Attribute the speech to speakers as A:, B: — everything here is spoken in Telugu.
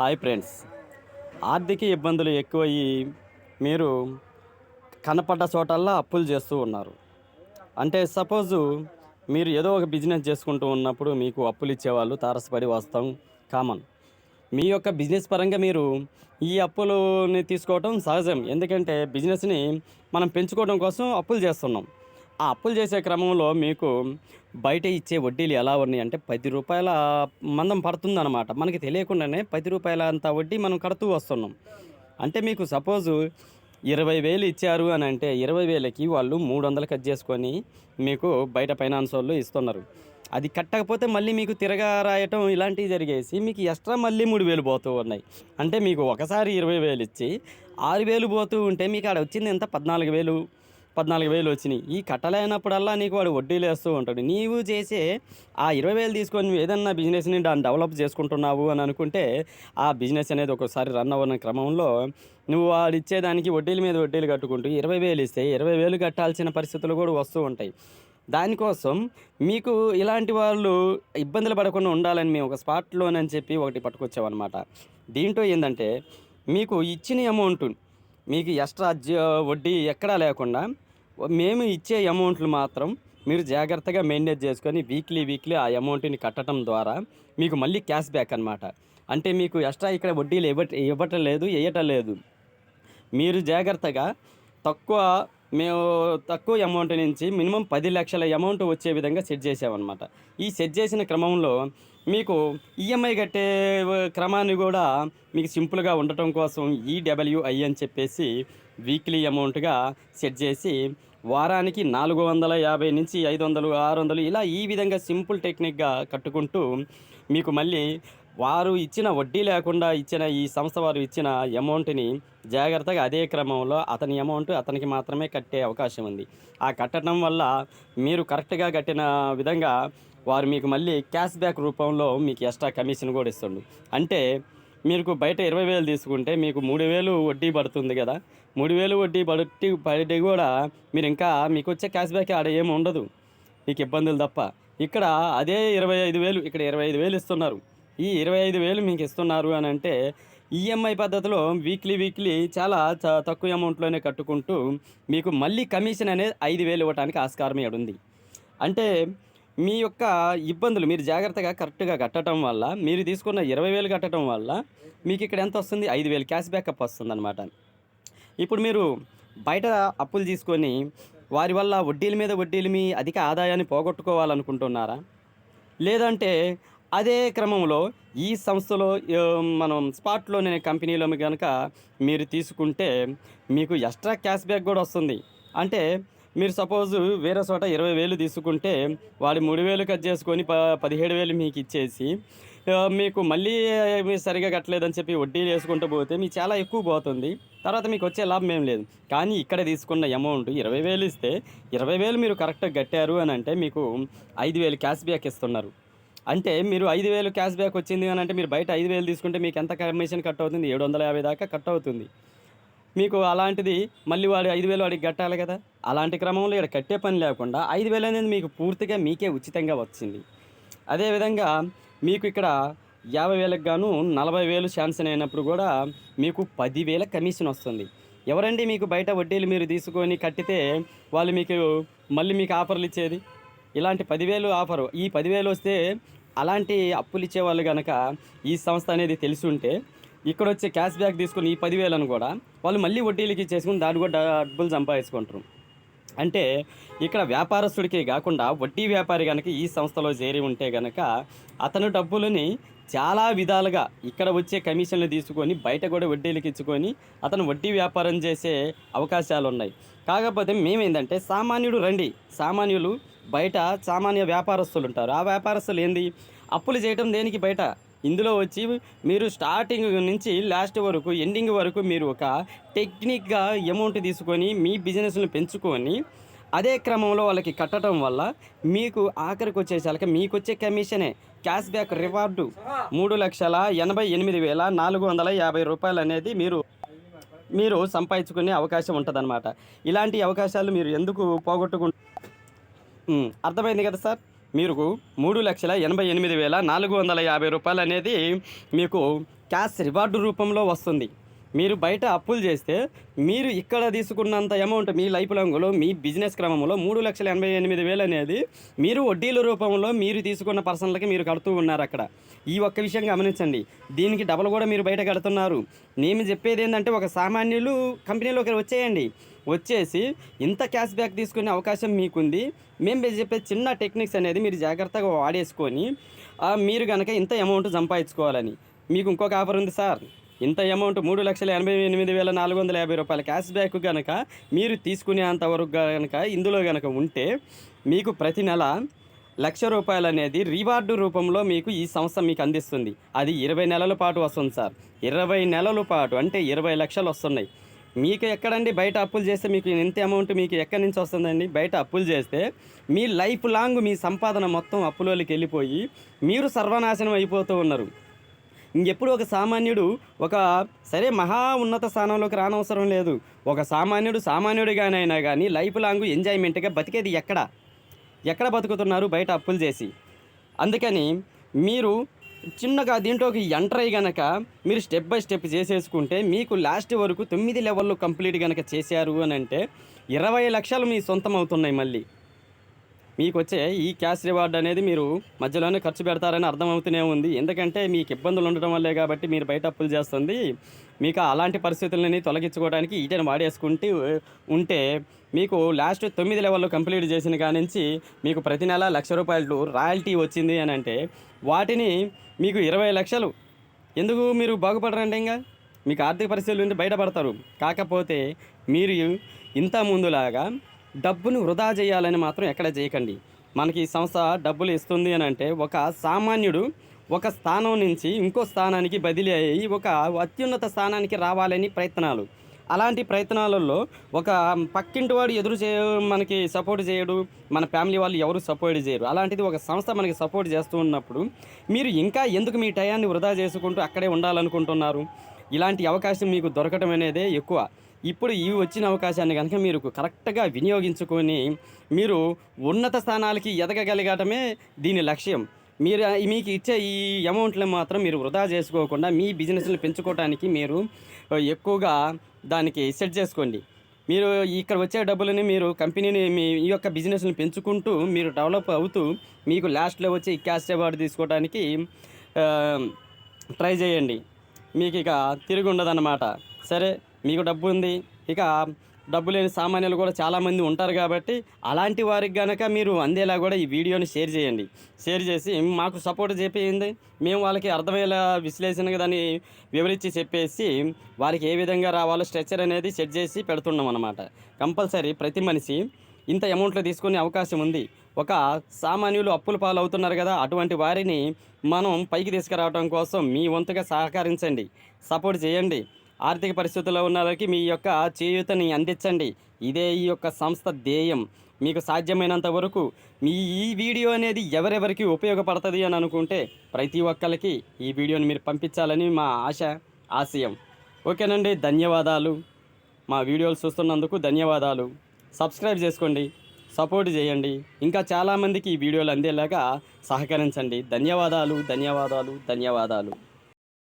A: Hi friends. ఆర్థిక ఇబ్బందులు ఎక్కువయ్యి మీరు కనపడ్డ చోటల్లా అప్పులు చేస్తూ ఉన్నారు. అంటే సపోజు మీరు ఏదో ఒక బిజినెస్ చేసుకుంటూ ఉన్నప్పుడు మీకు అప్పులు ఇచ్చేవాళ్ళు తారసపడి వస్తాం కామన్. మీ యొక్క బిజినెస్ పరంగా మీరు ఈ అప్పులని తీసుకోవడం సహజం. ఎందుకంటే బిజినెస్ని మనం పెంచుకోవడం కోసం అప్పులు చేస్తున్నాం. ఆ అప్పులు చేసే క్రమంలో మీకు బయట ఇచ్చే వడ్డీలు ఎలా ఉన్నాయి? అంటే పది రూపాయల మందం పడుతుందన్నమాట. మనకి తెలియకుండానే పది రూపాయల అంత వడ్డీ మనం కడుతూ వస్తున్నాం. అంటే మీకు సపోజు ఇరవై వేలు ఇచ్చారు అని అంటే ఇరవై వేలకి వాళ్ళు మూడు వందలు కట్ చేసుకొని మీకు బయట ఫైనాన్స్ వాళ్ళు ఇస్తున్నారు. అది కట్టకపోతే మళ్ళీ మీకు తిరగా రాయటం ఇలాంటివి జరిగేసి మీకు ఎక్స్ట్రా మళ్ళీ మూడు వేలు పోతూ ఉన్నాయి. అంటే మీకు ఒకసారి ఇరవై వేలు ఇచ్చి ఆరు వేలు పోతూ ఉంటే మీకు ఆడ వచ్చింది ఎంత? పద్నాలుగు వేలు. పద్నాలుగు వేలు వచ్చినాయి. ఈ కట్టలేనప్పుడల్లా నీకు వాడు వడ్డీలు వేస్తూ ఉంటాడు. నీవు చేసే ఆ ఇరవై వేలు తీసుకొని నువ్వు ఏదన్నా బిజినెస్ని దాన్ని డెవలప్ చేసుకుంటున్నావు అని అనుకుంటే ఆ బిజినెస్ అనేది ఒకసారి రన్ అవ్వన క్రమంలో నువ్వు వాడు ఇచ్చేదానికి వడ్డీల మీద వడ్డీలు కట్టుకుంటూ ఇరవై వేలు ఇస్తే ఇరవై వేలు కట్టాల్సిన పరిస్థితులు కూడా వస్తూ ఉంటాయి. దానికోసం మీకు ఇలాంటి వాళ్ళు ఇబ్బందులు పడకుండా ఉండాలని మేము ఒక స్పాట్ లోన్ అని చెప్పి ఒకటి పట్టుకొచ్చామన్నమాట. దీంట్లో ఏంటంటే మీకు ఇచ్చిన అమౌంట్ మీకు ఎక్స్ట్రా వడ్డీ ఎక్కడా లేకుండా మేము ఇచ్చే అమౌంట్లు మాత్రం మీరు జాగ్రత్తగా మెయింటైన్ చేసుకొని వీక్లీ వీక్లీ ఆ అమౌంట్ని కట్టడం ద్వారా మీకు మళ్ళీ క్యాష్ బ్యాక్ అనమాట అంటే మీకు ఎక్స్ట్రా ఇక్కడ వడ్డీలు ఇవ్వట ఇవ్వటం లేదు వేయటం లేదు. మీరు జాగ్రత్తగా తక్కువ మేము తక్కువ అమౌంట్ నుంచి మినిమం పది లక్షల అమౌంట్ వచ్చే విధంగా సెట్ చేసామన్నమాట. ఈ సెట్ చేసిన క్రమంలో మీకు ఈఎంఐ కట్టే క్రమాన్ని కూడా మీకు సింపుల్గా ఉండటం కోసం ఈడబ్ల్యూఐ అని చెప్పేసి వీక్లీ అమౌంట్గా సెట్ చేసి వారానికి నాలుగు వందల యాభై నుంచి ఐదు వందలు ఆరు వందలు ఇలా ఈ విధంగా సింపుల్ టెక్నిక్గా కట్టుకుంటూ మీకు మళ్ళీ వారు ఇచ్చిన వడ్డీ లేకుండా ఇచ్చిన ఈ సంస్థ వారు ఇచ్చిన అమౌంట్ని జాగ్రత్తగా అదే క్రమంలో అతని అమౌంట్ అతనికి మాత్రమే కట్టే అవకాశం ఉంది. ఆ కట్టడం వల్ల మీరు కరెక్ట్గా కట్టిన విధంగా వారు మీకు మళ్ళీ క్యాష్ బ్యాక్ రూపంలో మీకు ఎక్స్ట్రా కమిషన్ కూడా ఇస్తుండు. అంటే మీకు బయట ఇరవై వేలు తీసుకుంటే మీకు మూడు వేలు వడ్డీ పడుతుంది కదా. మూడు వేలు వడ్డీ పడి పడి కూడా మీరు ఇంకా మీకు వచ్చే క్యాష్ బ్యాక్ ఆడ ఏమి ఉండదు. మీకు ఇబ్బందులు తప్ప. ఇక్కడ అదే ఇరవై ఐదు వేలు ఇక్కడ ఇరవై ఐదు వేలు ఇస్తున్నారు. ఈ ఇరవై ఐదు వేలు మీకు ఇస్తున్నారు అని అంటే ఈఎంఐ పద్ధతిలో వీక్లీ వీక్లీ చాలా చ- తక్కువ అమౌంట్లోనే కట్టుకుంటూ మీకు మళ్ళీ కమిషన్ అనేది ఐదు వేలు ఇవ్వడానికి ఆస్కారం ఉంది అంటే మీ యొక్క ఇబ్బందులు మీరు జాగ్రత్తగా కరెక్ట్గా కట్టడం వల్ల మీరు తీసుకున్న ఇరవై వేలు కట్టడం వల్ల మీకు ఇక్కడ ఎంత వస్తుంది? ఐదు వేలు క్యాష్ బ్యాకప్ వస్తుంది అనమాట ఇప్పుడు మీరు బయట అప్పులు తీసుకొని వారి వల్ల వడ్డీల మీద వడ్డీలు మీ అధిక ఆదాయాన్ని పోగొట్టుకోవాలనుకుంటున్నారా? లేదంటే అదే క్రమంలో ఈ సంస్థలో మనం స్పాట్లోనే కంపెనీలో కనుక మీరు తీసుకుంటే మీకు ఎక్స్ట్రా క్యాష్ బ్యాక్ కూడా వస్తుంది. అంటే మీరు సపోజ్ వేరే చోట ఇరవై వేలు తీసుకుంటే వాడి మూడు వేలు కట్ చేసుకొని ప పదిహేడు వేలు మీకు ఇచ్చేసి మీకు మళ్ళీ మీరు సరిగా కట్టలేదని చెప్పి వడ్డీలు వేసుకుంటూ పోతే మీకు చాలా ఎక్కువ పోతుంది. తర్వాత మీకు వచ్చే లాభం ఏం లేదు. కానీ ఇక్కడ తీసుకున్న అమౌంట్ ఇరవై వేలు ఇస్తే ఇరవై వేలు మీరు కరెక్ట్గా కట్టారు అని అంటే మీకు ఐదు వేలు క్యాష్ బ్యాక్ ఇస్తున్నారు. అంటే మీరు ఐదు వేలు క్యాష్ బ్యాక్ వచ్చింది అని అంటే మీరు బయట ఐదు వేలు తీసుకుంటే మీకు ఎంత కమిషన్ కట్ అవుతుంది? ఏడు వందల యాభై దాకా కట్ అవుతుంది. మీకు అలాంటిది మళ్ళీ వాడు ఐదు వేలు వాడికి కట్టాలి కదా? అలాంటి క్రమంలో ఇక్కడ కట్టే పని లేకుండా ఐదు వేలు అనేది మీకు పూర్తిగా మీకే ఉచితంగా వచ్చింది. అదేవిధంగా మీకు ఇక్కడ యాభై వేలకు గాను నలభై వేలు శాంక్షన్ అయినప్పుడు కూడా మీకు పదివేల కమిషన్ వస్తుంది. ఎవరండి మీకు బయట వడ్డీలు మీరు తీసుకొని కట్టితే వాళ్ళు మీకు మళ్ళీ మీకు ఆఫర్లు ఇచ్చేది? ఇలాంటి పదివేలు ఆఫరు ఈ పదివేలు వస్తే అలాంటి అప్పులు ఇచ్చేవాళ్ళు కనుక ఈ సంస్థ అనేది తెలిసి ఉంటే ఇక్కడ వచ్చే క్యాష్ బ్యాక్ తీసుకుని ఈ పదివేలను కూడా వాళ్ళు మళ్ళీ వడ్డీలకి చేసుకుని దాన్ని కూడా డబ్బులు సంపాదించుకుంటారు. అంటే ఇక్కడ వ్యాపారస్తుడికి కాకుండా వడ్డీ వ్యాపారి కనుక ఈ సంస్థలో చేరి ఉంటే కనుక అతను డబ్బులని చాలా విధాలుగా ఇక్కడ వచ్చే కమిషన్లు తీసుకొని బయట కూడా వడ్డీలకు ఇచ్చుకొని అతను వడ్డీ వ్యాపారం చేసే అవకాశాలు ఉన్నాయి కాకపోతే మేమేందంటే సామాన్యుడు రండి. సామాన్యులు బయట సామాన్య వ్యాపారస్తులు ఉంటారు. ఆ వ్యాపారస్తులు ఏంది? అప్పులు చేయటం దేనికి బయట? ఇందులో వచ్చి మీరు స్టార్టింగ్ నుంచి లాస్ట్ వరకు ఎండింగ్ వరకు మీరు ఒక టెక్నిక్గా అమౌంట్ తీసుకొని మీ బిజినెస్ని పెంచుకొని అదే క్రమంలో వాళ్ళకి కట్టడం వల్ల మీకు ఆఖరికి వచ్చేసరికి మీకు వచ్చే కమిషనే క్యాష్ బ్యాక్ రివార్డు మూడు లక్షల ఎనభై ఎనిమిది వేల నాలుగు వందల యాభై రూపాయలు అనేది మీరు మీరు సంపాదించుకునే అవకాశం ఉంటుందన్నమాట. ఇలాంటి అవకాశాలు మీరు ఎందుకు పోగొట్టుకుంటు అర్థమైంది కదా సార్? మీరు మూడు లక్షల ఎనభై ఎనిమిది వేల నాలుగు వందల యాభై రూపాయలు అనేది మీకు క్యాష్ రివార్డు రూపంలో వస్తుంది. మీరు బయట అప్పులు చేస్తే మీరు ఇక్కడ తీసుకున్నంత అమౌంట్ మీ లైఫ్ లాంగ్లో మీ బిజినెస్ క్రమంలో మూడు లక్షల ఎనభై ఎనిమిది వేలు అనేది మీరు వడ్డీల రూపంలో మీరు తీసుకున్న పర్సన్లకి మీరు కడుతూ ఉన్నారు అక్కడ. ఈ ఒక్క విషయం గమనించండి. దీనికి డబల్ కూడా మీరు బయట కడుతున్నారు. నేను చెప్పేది ఏంటంటే ఒక సామాన్యులు కంపెనీలోకి వచ్చేయండి. వచ్చేసి ఇంత క్యాష్ బ్యాక్ తీసుకునే అవకాశం మీకుంది. మేము చెప్పే చిన్న టెక్నిక్స్ అనేది మీరు జాగ్రత్తగా వాడేసుకొని మీరు కనుక ఇంత అమౌంట్ సంపాదించుకోవాలని. మీకు ఇంకొక ఆఫర్ ఉంది సార్. ఇంత అమౌంట్ మూడు లక్షల ఎనభై ఎనిమిది వేల నాలుగు వందల యాభై రూపాయల క్యాష్ బ్యాక్ కనుక మీరు తీసుకునేంత వరకు కనుక ఇందులో కనుక ఉంటే మీకు ప్రతి నెల లక్ష రూపాయలు అనేది రివార్డు రూపంలో మీకు ఈ సంస్థ మీకు అందిస్తుంది. అది ఇరవై నెలల పాటు వస్తుంది సార్. ఇరవై నెలల పాటు అంటే ఇరవై లక్షలు వస్తున్నాయి. మీకు ఎక్కడండి బయట అప్పులు చేస్తే మీకు ఎంత అమౌంట్ మీకు ఎక్కడి నుంచి వస్తుందండి? బయట అప్పులు చేస్తే మీ లైఫ్ లాంగ్ మీ సంపాదన మొత్తం అప్పులోకి వెళ్ళిపోయి మీరు సర్వనాశనం అయిపోతూ ఉన్నారు. ఇంకెప్పుడు ఒక సామాన్యుడు ఒక సరే మహా ఉన్నత స్థానంలోకి రానవసరం లేదు. ఒక సామాన్యుడు సామాన్యుడిగానైనా కానీ లైఫ్ లాంగ్ ఎంజాయ్మెంట్గా బతికేది ఎక్కడ? ఎక్కడ బతుకుతున్నారు బయట అప్పులు చేసి? అందుకని మీరు చిన్నగా దీంట్లోకి ఎంటర్ అయ్యి గనక మీరు స్టెప్ బై స్టెప్ చేసేసుకుంటే మీకు లాస్ట్ వరకు తొమ్మిది లెవెల్లో కంప్లీట్ గనక చేశారు అని అంటే ఇరవై లక్షలు మీ సొంతం అవుతున్నాయి మళ్ళీ. మీకు వచ్చే ఈ క్యాష్ రివార్డ్ అనేది మీరు మధ్యలోనే ఖర్చు పెడతారని అర్థమవుతూనే ఉంది. ఎందుకంటే మీకు ఇబ్బందులు ఉండడం వల్లే కాబట్టి మీరు బయట అప్పులు చేస్తుంది. మీకు అలాంటి పరిస్థితులని తొలగించుకోవడానికి ఈటను వాడేసుకుంటూ ఉంటే మీకు లాస్ట్ తొమ్మిది లెవెల్లో కంప్లీట్ చేసిన కానించి మీకు ప్రతి నెల లక్ష రూపాయలు రాయల్టీ వచ్చింది అని అంటే వాటిని మీకు ఇరవై లక్షలు. ఎందుకు మీరు బాగుపడరండి ఇంకా? మీకు ఆర్థిక పరిస్థితుల నుండి బయటపడతారు. కాకపోతే మీరు ఇంత ముందులాగా డబ్బును వృధా చేయాలని మాత్రం ఎక్కడ చేయకండి. మనకి ఈ సంస్థ డబ్బులు ఇస్తుంది అని అంటే ఒక సామాన్యుడు ఒక స్థానం నుంచి ఇంకో స్థానానికి బదిలీ అయ్యి ఒక అత్యున్నత స్థానానికి రావాలని ప్రయత్నాలు. అలాంటి ప్రయత్నాలలో ఒక పక్కింటి వాడు ఎదురు చే మనకి సపోర్ట్ చేయడు మన ఫ్యామిలీ వాళ్ళు ఎవరు సపోర్ట్ చేయరు. అలాంటిది ఒక సంస్థ మనకి సపోర్ట్ చేస్తూ ఉన్నప్పుడు మీరు ఇంకా ఎందుకు మీ టయాన్ని వృధా చేసుకుంటూ అక్కడే ఉండాలనుకుంటున్నారు? ఇలాంటి అవకాశం మీకు దొరకటం అనేదే ఎక్కువ. ఇప్పుడు ఈ వచ్చిన అవకాశాన్ని కనుక మీరు కరెక్ట్గా వినియోగించుకొని మీరు ఉన్నత స్థానాలకి ఎదగగలగటమే దీని లక్ష్యం. మీరు మీకు ఇచ్చే ఈ అమౌంట్ని మాత్రం మీరు వృధా చేసుకోకుండా మీ బిజినెస్ని పెంచుకోవడానికి మీరు ఎక్కువగా దానికి సెట్ చేసుకోండి. మీరు ఇక్కడ వచ్చే డబ్బులని మీరు కంపెనీని మీ ఈ యొక్క బిజినెస్ని పెంచుకుంటూ మీరు డెవలప్ అవుతూ మీకు లాస్ట్లో వచ్చి క్యాష్ అవార్డు తీసుకోవడానికి ట్రై చేయండి. మీకు ఇక తిరిగి ఉండదన్నమాట. సరే? మీకు డబ్బు ఉంది ఇక డబ్బు లేని సామాన్యులు కూడా చాలామంది ఉంటారు కాబట్టి అలాంటి వారికి కనుక మీరు అందేలా కూడా ఈ వీడియోని షేర్ చేయండి. షేర్ చేసి మాకు సపోర్ట్ చేయండి మేము వాళ్ళకి అర్థమయ్యేలా విశ్లేషణగా దాన్ని వివరించి చెప్పేసి వారికి ఏ విధంగా రావాలో స్ట్రక్చర్ అనేది సెట్ చేసి పెడుతున్నాం అన్నమాట. కంపల్సరీ ప్రతి మనిషి ఇంత అమౌంట్లో తీసుకునే అవకాశం ఉంది. ఒక సామాన్యులు అప్పుల పాలు అవుతున్నారు కదా అటువంటి వారిని మనం పైకి తీసుకురావడం కోసం మీ వంతుగా సహకరించండి. సపోర్ట్ చేయండి. ఆర్థిక పరిస్థితుల్లో ఉన్న వారికి మీ యొక్క చేయూతని అందించండి. ఇదే ఈ యొక్క సంస్థ ధ్యేయం. మీకు సాధ్యమైనంత వరకు మీ ఈ వీడియో అనేది ఎవరెవరికి ఉపయోగపడుతుంది అని అనుకుంటే ప్రతి ఒక్కరికి ఈ వీడియోని మీరు పంపించాలని మా ఆశ ఆశయం. ఓకేనండి ధన్యవాదాలు. మా వీడియోలు చూస్తున్నందుకు ధన్యవాదాలు. సబ్స్క్రైబ్ చేసుకోండి సపోర్ట్ చేయండి. ఇంకా చాలామందికి ఈ వీడియోలు అందేలాగా సహకరించండి. ధన్యవాదాలు ధన్యవాదాలు ధన్యవాదాలు.